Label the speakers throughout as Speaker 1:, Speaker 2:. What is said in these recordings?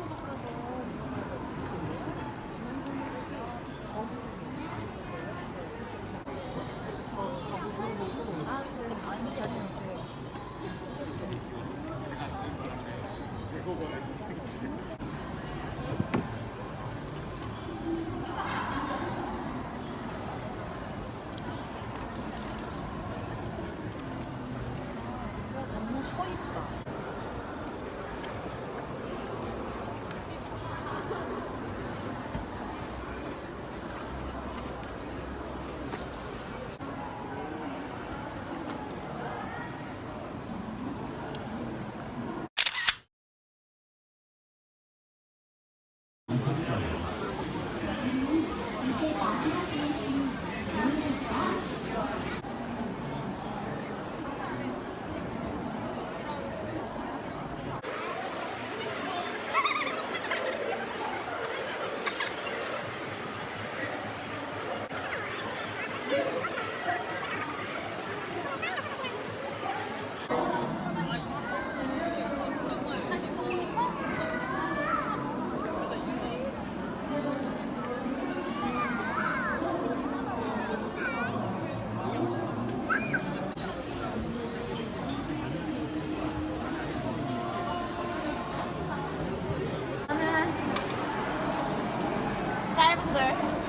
Speaker 1: 운영사무소 가서 아, 네. 많이 다녔어요. 너무 서 있다.
Speaker 2: 저 Yeah. 짧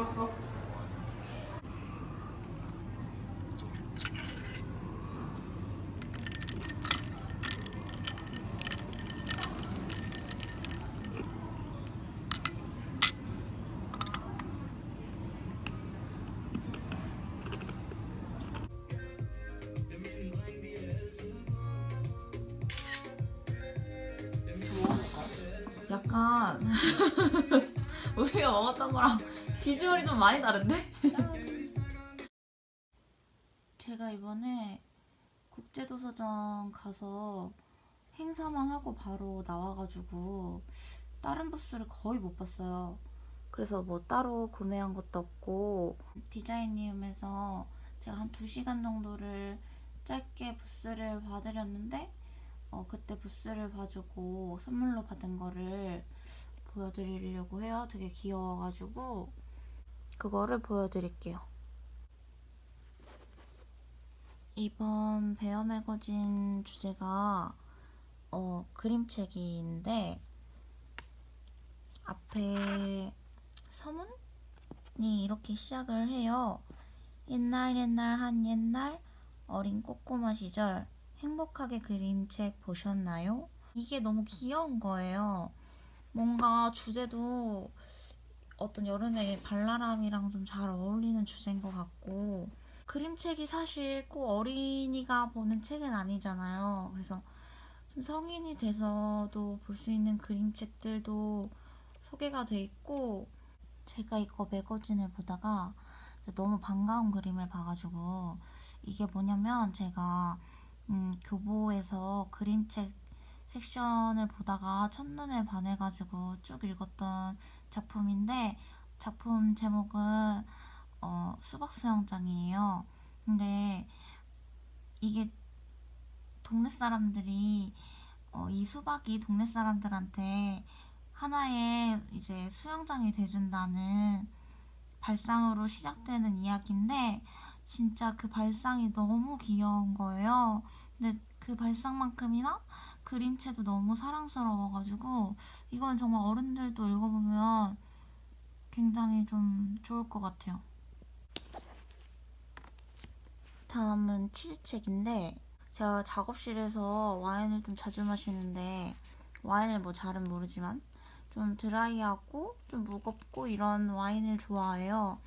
Speaker 3: 시켰어?
Speaker 1: 약간 먹었던 거랑 비주얼이 좀 많이 다른데? 제가 이번에 국제도서관 가서 행사만 하고 바로 나와가지고 다른 부스를 거의 못 봤어요. 그래서 뭐 따로 구매한 것도 없고 디자이니움에서 제가 한 2시간 정도를 짧게 부스를 봐드렸는데 어, 그때 부스를 봐주고 선물로 받은 거를 보여드리려고 해요. 되게 귀여워가지고 그거를 보여드릴게요. 이번 베어 매거진 주제가 어, 그림책인데 앞에 서문이 이렇게 시작을 해요. 옛날 옛날 한 옛날 어린 꼬꼬마 시절 행복하게 그림책 보셨나요? 이게 너무 귀여운 거예요. 뭔가 주제도 어떤 여름의 발랄함이랑 좀 잘 어울리는 주제인 것 같고 그림책이 사실 꼭 어린이가 보는 책은 아니잖아요. 그래서 좀 성인이 돼서도 볼 수 있는 그림책들도 소개가 돼 있고 제가 이거 매거진을 보다가 너무 반가운 그림을 봐가지고 이게 뭐냐면 제가 음, 교보에서 그림책 섹션을 보다가 첫눈에 반해가지고 쭉 읽었던 작품인데 작품 제목은 어, 수박 수영장이에요. 근데 이게 동네 사람들이 어, 이 수박이 동네 사람들한테 하나의 이제 수영장이 돼준다는 발상으로 시작되는 이야기인데 진짜 그 발상이 너무 귀여운 거예요. 근데 그 발상만큼이나 그림체도 너무 사랑스러워가지고 이건 정말 어른들도 읽어보면 굉장히 좀 좋을 것 같아요. 다음은 치즈책인데 제가 작업실에서 와인을 좀 자주 마시는데 와인을 뭐 잘은 모르지만 좀 드라이하고 좀 무겁고 이런 와인을 좋아해요.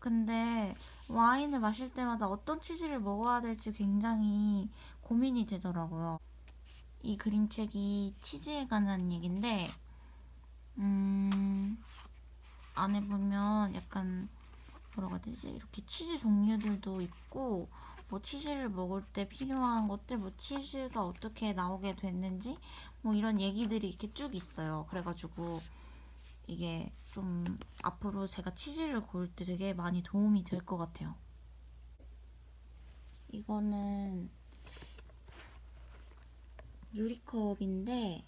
Speaker 1: 근데 와인을 마실 때마다 어떤 치즈를 먹어야 될지 굉장히 고민이 되더라고요. 이 그림책이 치즈에 관한 얘긴데, 음, 안에 보면 약간 뭐라고 해야 되지? 이렇게 치즈 종류들도 있고, 뭐 치즈를 먹을 때 필요한 것들, 뭐 치즈가 어떻게 나오게 됐는지, 뭐 이런 얘기들이 이렇게 쭉 있어요. 그래가지고 이게 좀 앞으로 제가 치즈를 고를 때 되게 많이 도움이 될 것 같아요. 이거는 유리컵인데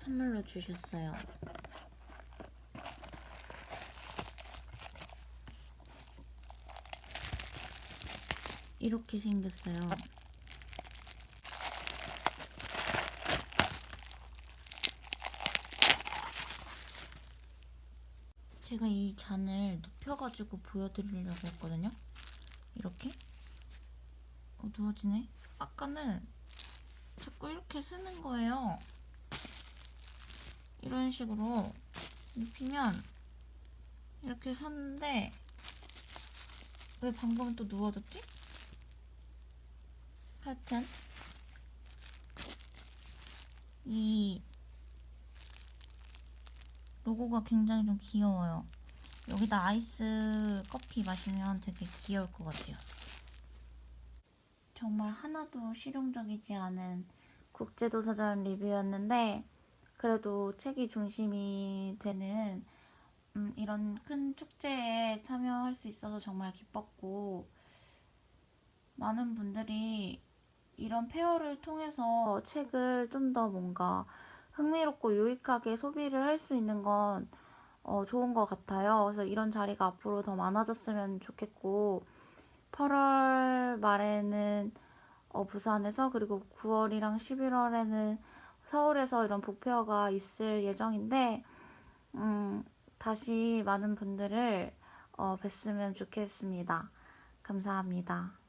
Speaker 1: 선물로 주셨어요. 이렇게 생겼어요. 제가 이 잔을 눕혀가지고 보여드리려고 했거든요. 이렇게 어두워지네. 아까는 자꾸 이렇게 쓰는 거예요. 이런 식으로 눕히면 이렇게 섰는데 왜 방금은 또 누워졌지? 하여튼 이 로고가 굉장히 좀 귀여워요. 여기다 아이스 커피 마시면 되게 귀여울 것 같아요. 정말 하나도 실용적이지 않은 국제도서전 리뷰였는데 그래도 책이 중심이 되는 음, 이런 큰 축제에 참여할 수 있어서 정말 기뻤고 많은 분들이 이런 페어를 통해서 책을 좀 더 뭔가 흥미롭고 유익하게 소비를 할 수 있는 건 어, 좋은 것 같아요. 그래서 이런 자리가 앞으로 더 많아졌으면 좋겠고 8월 말에는 어, 부산에서 그리고 9월이랑 11월에는 서울에서 이런 북페어가 있을 예정인데 음, 다시 많은 분들을 어, 뵀으면 좋겠습니다. 감사합니다.